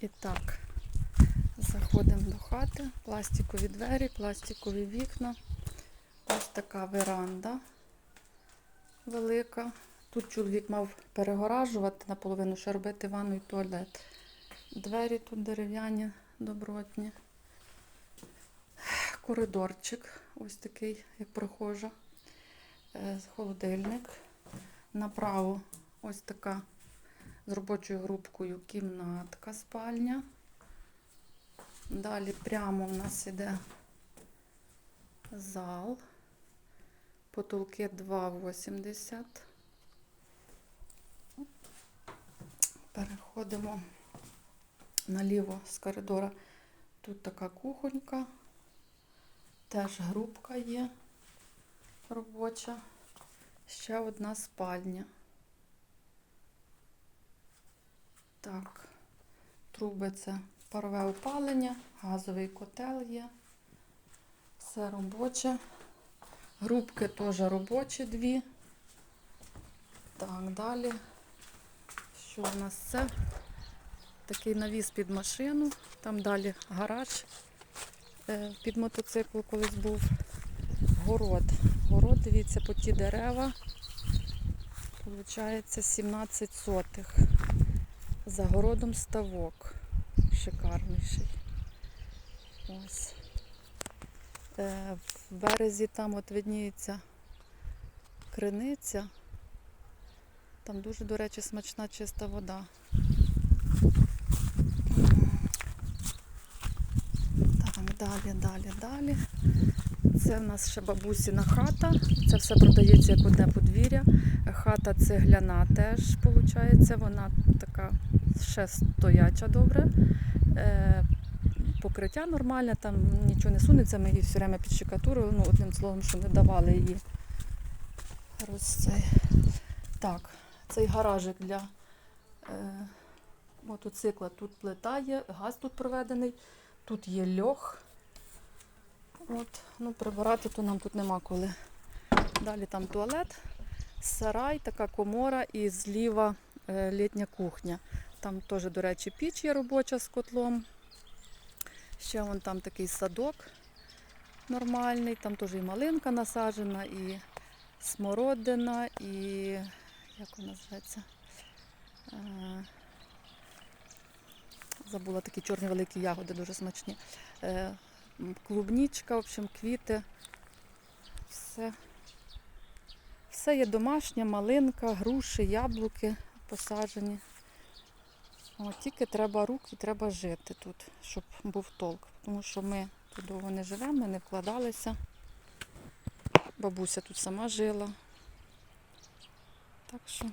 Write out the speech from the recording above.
І так, заходимо до хати, пластикові двері, пластикові вікна. Ось така веранда велика. Тут чоловік мав перегоражувати наполовину, ще робити ванну і туалет. Двері тут дерев'яні, добротні. Коридорчик, ось такий, як прохожа. Е, Холодильник. Направо ось така з робочою групкою кімнатка, спальня. Далі прямо в нас іде зал. Потолки 2,80. Переходимо наліво з коридора. Тут така кухонька. Теж групка є робоча. Ще одна спальня. Так, труби це парове опалення, газовий котел є. Все робоче. Грубки теж робочі дві. Так, далі. Що у нас це? Такий навіс під машину. Там далі гараж е, під мотоцикл колись був. Город. Город, дивіться, по ті дерева. Получається 17 сотих. За городом ставок. Шикарніший. Ось. Е, в березі там от видніється криниця. Там дуже, до речі, смачна чиста вода. Так, далі, далі, далі. Це в нас ще бабусіна хата. Це все продається як одне подвір'я. Хата цегляна теж, виходить. Вона така ще стояча добре. Е, покриття нормальне, там нічого не сунеться, ми її все время під щекатурою, ну, одним словом, що не давали її. Роз цей. Так, цей гаражик для е, мотоцикла. Тут плита є, газ тут проведений, тут є льох. От, ну, прибирати то нам тут нема коли. Далі там туалет, сарай, така комора і зліва е, літня кухня. Там теж, до речі, піч є робоча з котлом. Ще вон там такий садок нормальний, там теж і малинка насаджена, і смородина, і як вона називається? Е, Забула такі чорні великі ягоди, дуже смачні. Клубнічка, в общем, квіти. Все. Все є домашнє, малинка, груші, яблуки посаджені. О, тільки треба рук і треба жити тут, щоб був толк. Тому що ми тут довго не живемо, ми не вкладалися. Бабуся тут сама жила. Так що